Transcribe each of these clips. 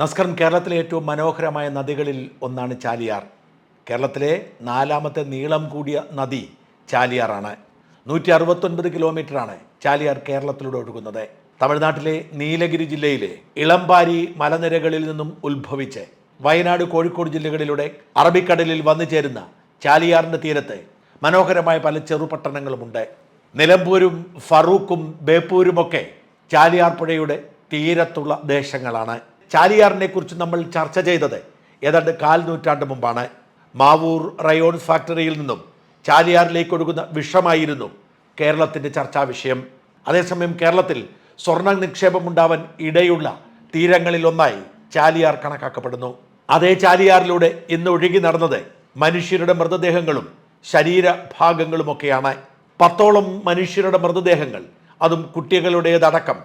നമസ്കാരം കേരളത്തിലെ ഏറ്റവും മനോഹരമായ നദികളിൽ ഒന്നാണ് ചാലിയാർ. കേരളത്തിലെ നാലാമത്തെ നീളം കൂടിയ നദി ചാലിയാറാണ്. നൂറ്റി അറുപത്തൊൻപത് കിലോമീറ്ററാണ് ചാലിയാർ കേരളത്തിലൂടെ ഒഴുകുന്നത്. തമിഴ്നാട്ടിലെ നീലഗിരി ജില്ലയിലെ ഇളമ്പാരി മലനിരകളിൽ നിന്നും ഉത്ഭവിച്ച് വയനാട് കോഴിക്കോട് ജില്ലകളിലൂടെ അറബിക്കടലിൽ വന്നു ചേരുന്ന ചാലിയാറിന്റെ തീരത്ത് മനോഹരമായ പല ചെറുപട്ടണങ്ങളുമുണ്ട്. നിലമ്പൂരും ഫറൂഖും ബേപ്പൂരുമൊക്കെ ചാലിയാർ പുഴയുടെ തീരത്തുള്ള ദേശങ്ങളാണ്. ചാലിയാറിനെ കുറിച്ച് നമ്മൾ ചർച്ച ചെയ്തത്. ഏതാണ്ട് കാൽ നൂറ്റാണ്ട് മുമ്പാണ്. മാവൂർ റയോൺ ഫാക്ടറിയിൽ നിന്നും ചാലിയാറിലേക്ക് ഒഴുകുന്ന വിഷമായിരുന്നു കേരളത്തിന്റെ ചർച്ചാ വിഷയം. അതേസമയം കേരളത്തിൽ സ്വർണ നിക്ഷേപം ഉണ്ടാവാൻ ഇടയുള്ള തീരങ്ങളിലൊന്നായി ചാലിയാർ കണക്കാക്കപ്പെടുന്നു. അതേ ചാലിയാറിലൂടെ ഇന്ന് ഒഴുകി നടന്നത് മനുഷ്യരുടെ മൃതദേഹങ്ങളും ശരീരഭാഗങ്ങളുമൊക്കെയാണ് പത്തോളം മനുഷ്യരുടെ മൃതദേഹങ്ങൾ അതും കുട്ടികളുടേതടക്കം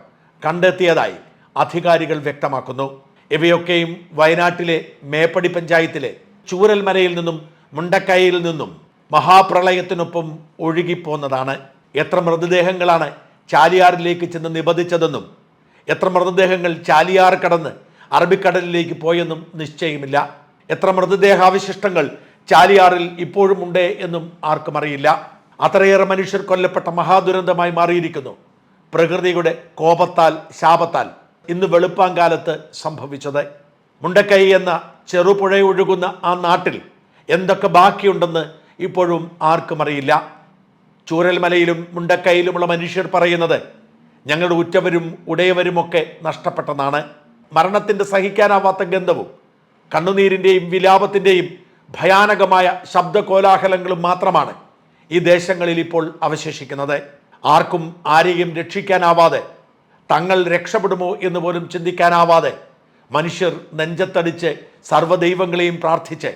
കണ്ടെത്തിയതായി അധികാരികൾ വ്യക്തമാക്കുന്നു. ഇവയൊക്കെയും വയനാട്ടിലെ മേപ്പടി പഞ്ചായത്തിലെ ചൂരൽമലയിൽ നിന്നും മുണ്ടക്കൈയിൽ നിന്നും മഹാപ്രളയത്തിനൊപ്പം ഒഴുകിപ്പോന്നതാണ്. എത്ര മൃതദേഹങ്ങളാണ് ചാലിയാറിലേക്ക് ചെന്ന് നിബന്ധിച്ചതെന്നും എത്ര മൃതദേഹങ്ങൾ ചാലിയാർ കടന്ന് അറബിക്കടലിലേക്ക് പോയെന്നും നിശ്ചയമില്ല. എത്ര മൃതദേഹാവശിഷ്ടങ്ങൾ ചാലിയാറിൽ ഇപ്പോഴും ഉണ്ട് എന്നും ആർക്കും അറിയില്ല. അത്രയേറെ മനുഷ്യർ കൊല്ലപ്പെട്ട മഹാദുരന്തമായി മാറിയിരിക്കുന്നു. പ്രകൃതിയുടെ കോപത്താൽ ശാപത്താൽ ഇന്ന് വെളുപ്പാങ്കാലത്ത് സംഭവിച്ചത്. മുണ്ടക്കൈ എന്ന ചെറുപുഴ ഒഴുകുന്ന ആ നാട്ടിൽ എന്തൊക്കെ ബാക്കിയുണ്ടെന്ന് ഇപ്പോഴും ആർക്കും അറിയില്ല. ചൂരൽമലയിലും മുണ്ടക്കൈയിലുമുള്ള മനുഷ്യർ പറയുന്നത് ഞങ്ങളുടെ ഉറ്റവരും ഉടയവരുമൊക്കെ നഷ്ടപ്പെട്ടതാണ്. മരണത്തിന്റെ സഹിക്കാനാവാത്ത ഗന്ധവും കണ്ണുനീരിന്റെയും വിലാപത്തിന്റെയും ഭയാനകമായ ശബ്ദകോലാഹലങ്ങളും മാത്രമാണ് ഈ ദേശങ്ങളിൽ ഇപ്പോൾ അവശേഷിക്കുന്നത്. ആർക്കും ആരെയും രക്ഷിക്കാനാവാതെ തങ്ങൾ രക്ഷപ്പെടുമോ എന്ന് പോലും ചിന്തിക്കാനാവാതെ മനുഷ്യർ നെഞ്ചത്തടിച്ച് സർവദൈവങ്ങളെയും പ്രാർത്ഥിച്ച്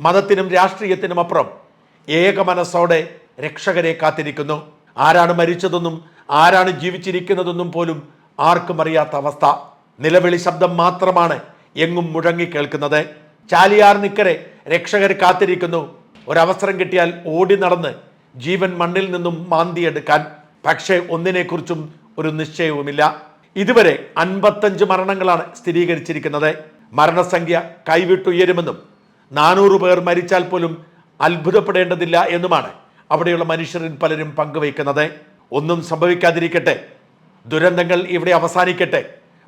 മതത്തിനും രാഷ്ട്രീയത്തിനും അപ്പുറം ഏക മനസ്സോടെ രക്ഷകരെ കാത്തിരിക്കുന്നു. ആരാണ് മരിച്ചതെന്നും ആരാണ് ജീവിച്ചിരിക്കുന്നതെന്നും പോലും ആർക്കും അറിയാത്ത അവസ്ഥ. നിലവിളി ശബ്ദം മാത്രമാണ് എങ്ങും മുഴങ്ങി കേൾക്കുന്നത്. ചാലിയാർ നിക്കരെ രക്ഷകർ കാത്തിരിക്കുന്നു. ഒരവസരം കിട്ടിയാൽ ഓടി നടന്ന് ജീവൻ മണ്ണിൽ നിന്നും മാന്തിയെടുക്കാൻ. പക്ഷേ ഒന്നിനെക്കുറിച്ചും ഒരു നിശ്ചയവുമില്ല. ഇതുവരെ അൻപത്തഞ്ച് മരണങ്ങളാണ് സ്ഥിരീകരിച്ചിരിക്കുന്നത്. മരണസംഖ്യ കൈവിട്ടുയരുമെന്നും നാനൂറ് പേർ മരിച്ചാൽ പോലും അത്ഭുതപ്പെടേണ്ടതില്ല എന്നുമാണ് അവിടെയുള്ള മനുഷ്യരിൽ പലരും പങ്കുവയ്ക്കുന്നത്. ഒന്നും സംഭവിക്കാതിരിക്കട്ടെ. ദുരന്തങ്ങൾ ഇവിടെ അവസാനിക്കട്ടെ.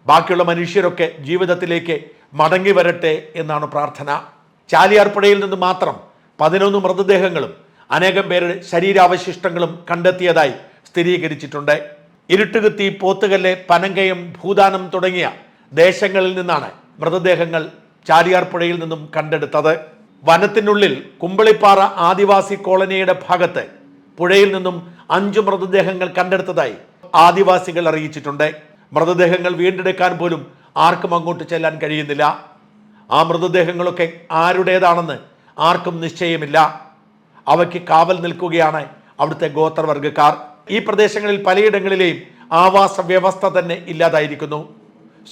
ബാക്കിയുള്ള മനുഷ്യരൊക്കെ ജീവിതത്തിലേക്ക് മടങ്ങി വരട്ടെ എന്നാണ് പ്രാർത്ഥന. ചാലിയാർപ്പുഴയിൽ നിന്ന് മാത്രം പതിനൊന്ന് മൃതദേഹങ്ങളും അനേകം പേരുടെ ശരീരാവശിഷ്ടങ്ങളും കണ്ടെത്തിയതായി സ്ഥിരീകരിച്ചിട്ടുണ്ട്. ഇരുട്ടുകുത്തി പോത്തുകല്ല് പനങ്കയം ഭൂദാനം തുടങ്ങിയ ദേശങ്ങളിൽ നിന്നാണ് മൃതദേഹങ്ങൾ ചാലിയാർ പുഴയിൽ നിന്നും കണ്ടെടുത്തത്. വനത്തിനുള്ളിൽ കുമ്പളിപ്പാറ ആദിവാസി കോളനിയുടെ ഭാഗത്ത് പുഴയിൽ നിന്നും അഞ്ചു മൃതദേഹങ്ങൾ കണ്ടെടുത്തതായി ആദിവാസികൾ അറിയിച്ചിട്ടുണ്ട്. മൃതദേഹങ്ങൾ വീണ്ടെടുക്കാൻ പോലും ആർക്കും അങ്ങോട്ട് ചെല്ലാൻ കഴിയുന്നില്ല. ആ മൃതദേഹങ്ങളൊക്കെ ആരുടേതാണെന്ന് ആർക്കും നിശ്ചയമില്ല. അവയ്ക്ക് കാവൽ നിൽക്കുകയാണ് അവിടുത്തെ ഗോത്രവർഗക്കാർ ഈ പ്രദേശങ്ങളിൽ പലയിടങ്ങളിലെയും ആവാസ വ്യവസ്ഥ തന്നെ ഇല്ലാതായിരിക്കുന്നു.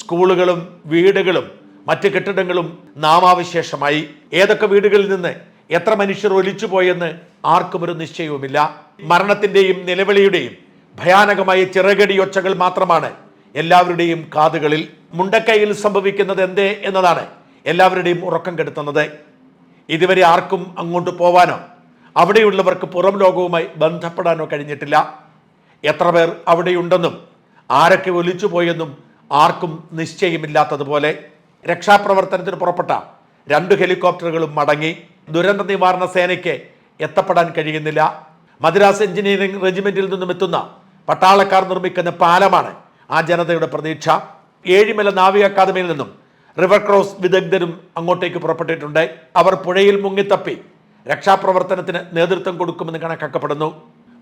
സ്കൂളുകളും വീടുകളും മറ്റ് കെട്ടിടങ്ങളും നാമാവിശേഷമായി. ഏതൊക്കെ വീടുകളിൽ നിന്ന് എത്ര മനുഷ്യർ ഒലിച്ചുപോയെന്ന് ആർക്കും ഒരു നിശ്ചയവുമില്ല. മരണത്തിന്റെയും നിലവിളിയുടെയും ഭയാനകമായ ചിറകടി ഒച്ചകൾ മാത്രമാണ് എല്ലാവരുടെയും കാതുകളിൽ. മുണ്ടക്കൈയിൽ സംഭവിക്കുന്നത് എന്തേ എന്നതാണ് എല്ലാവരുടെയും ഉറക്കം കെടുത്തുന്നത്. ഇതുവരെ ആർക്കും അങ്ങോട്ട് പോവാനോ അവിടെയുള്ളവർക്ക് പുറം ലോകവുമായി ബന്ധപ്പെടാനോ കഴിഞ്ഞിട്ടില്ല. എത്ര പേർ അവിടെയുണ്ടെന്നും ആരൊക്കെ ഒലിച്ചു പോയെന്നും ആർക്കും നിശ്ചയമില്ലാത്തതുപോലെ രക്ഷാപ്രവർത്തനത്തിന് പുറപ്പെട്ട രണ്ട് ഹെലികോപ്റ്ററുകളും മടങ്ങി ദുരന്ത നിവാരണ സേനയ്ക്ക് എത്തപ്പെടാൻ കഴിയുന്നില്ല. മദ്രാസ് എഞ്ചിനീയറിംഗ് റെജിമെന്റിൽ നിന്നും എത്തുന്ന പട്ടാളക്കാർ നിർമ്മിക്കുന്ന പാലമാണ് ആ ജനതയുടെ പ്രതീക്ഷ. ഏഴിമല നാവിക അക്കാദമിയിൽ നിന്നും റിവർ ക്രോസ് വിദഗ്ധരും അങ്ങോട്ടേക്ക് പുറപ്പെട്ടിട്ടുണ്ട്. അവർ പുഴയിൽ മുങ്ങിത്തപ്പി രക്ഷാപ്രവർത്തനത്തിന് നേതൃത്വം കൊടുക്കുമെന്ന് കണക്കാക്കപ്പെടുന്നു.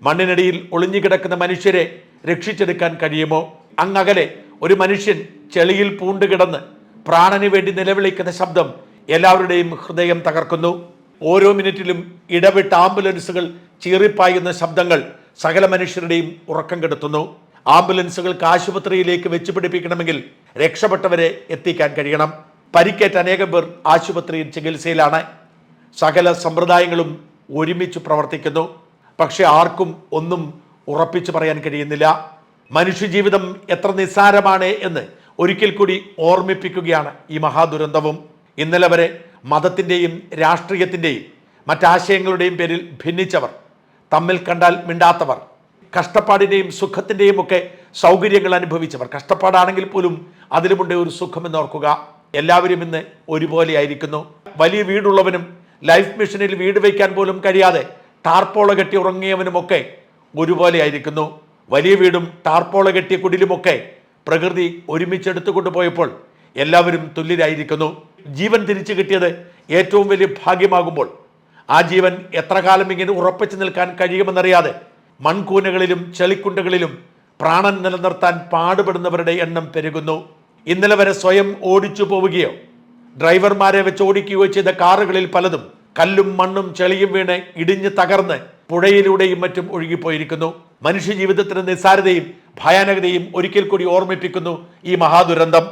മണ്ണിനടിയിൽ ഒളിഞ്ഞുകിടക്കുന്ന മനുഷ്യരെ രക്ഷിച്ചെടുക്കാൻ കഴിയുമോ? അങ്ങകലെ ഒരു മനുഷ്യൻ ചെളിയിൽ പൂണ്ടുകിടന്ന് പ്രാണന് വേണ്ടി നിലവിളിക്കുന്ന ശബ്ദം എല്ലാവരുടെയും ഹൃദയം തകർക്കുന്നു. ഓരോ മിനിറ്റിലും ഇടവിട്ട ആംബുലൻസുകൾ ചീറിപ്പായുന്ന ശബ്ദങ്ങൾ സകല മനുഷ്യരുടെയും ഉറക്കം കെടുത്തുന്നു. ആംബുലൻസുകൾക്ക് ആശുപത്രിയിലേക്ക് വെച്ചുപിടിപ്പിക്കണമെങ്കിൽ രക്ഷപ്പെട്ടവരെ എത്തിക്കാൻ കഴിയണം. പരിക്കേറ്റ അനേകം പേർ ആശുപത്രിയിൽ ചികിത്സയിലാണ്. സകല സമ്പ്രദായങ്ങളും ഒരുമിച്ച് പ്രവർത്തിക്കുന്നു. പക്ഷെ ആർക്കും ഒന്നും ഉറപ്പിച്ചു പറയാൻ കഴിയുന്നില്ല. മനുഷ്യജീവിതം എത്ര നിസ്സാരമാണ് എന്ന് ഒരിക്കൽ കൂടി ഓർമ്മിപ്പിക്കുകയാണ് ഈ മഹാദുരന്തവും. ഇന്നലെ വരെ മതത്തിന്റെയും രാഷ്ട്രീയത്തിന്റെയും മറ്റാശയങ്ങളുടെയും പേരിൽ ഭിന്നിച്ചവർ തമ്മിൽ കണ്ടാൽ മിണ്ടാത്തവർ കഷ്ടപ്പാടിന്റെയും സുഖത്തിന്റെയും ഒക്കെ സൗകര്യങ്ങൾ അനുഭവിച്ചവർ. കഷ്ടപ്പാടാണെങ്കിൽ പോലും അതിലുമുണ്ട് ഒരു സുഖമെന്ന് ഓർക്കുക. എല്ലാവരും ഇന്ന് ഒരുപോലെ ആയിരിക്കുന്നു. വലിയ വീടുള്ളവനും ലൈഫ് മിഷനിൽ വീട് വയ്ക്കാൻ പോലും കഴിയാതെ ടാർപ്പോള കെട്ടി ഉറങ്ങിയവനുമൊക്കെ ഒരുപോലെ ആയിരിക്കുന്നു വലിയ വീടും ടാർപ്പോള കെട്ടിയ കുടിലുമൊക്കെ പ്രകൃതി ഒരുമിച്ചെടുത്തു കൊണ്ടുപോയപ്പോൾ എല്ലാവരും തുല്യരായിരിക്കുന്നു. ജീവൻ തിരിച്ചു കിട്ടിയത് ഏറ്റവും വലിയ ഭാഗ്യമാകുമ്പോൾ. ആ ജീവൻ എത്ര കാലം ഇങ്ങനെ ഉറപ്പിച്ചു നിൽക്കാൻ കഴിയുമെന്നറിയാതെ മൺകൂനകളിലും ചെളിക്കുണ്ടകളിലും പ്രാണൻ നിലനിർത്താൻ പാടുപെടുന്നവരുടെ എണ്ണം പെരുകുന്നു. ഇന്നലെ വരെ സ്വയം ഓടിച്ചു പോവുകയോ ഡ്രൈവർമാരെ വെച്ച് ഓടിക്കുകയോ ചെയ്ത കാറുകളിൽ പലതും കല്ലും മണ്ണും ചെളിയും വീണ് ഇടിഞ്ഞ് തകർന്ന് പുഴയിലൂടെയും മറ്റും ഒഴുകിപ്പോയിരിക്കുന്നു. മനുഷ്യ ജീവിതത്തിന്റെ നിസ്സാരതയും ഭയാനകതയും ഒരിക്കൽ കൂടി ഓർമ്മിപ്പിക്കുന്നു ഈ മഹാദുരന്തം.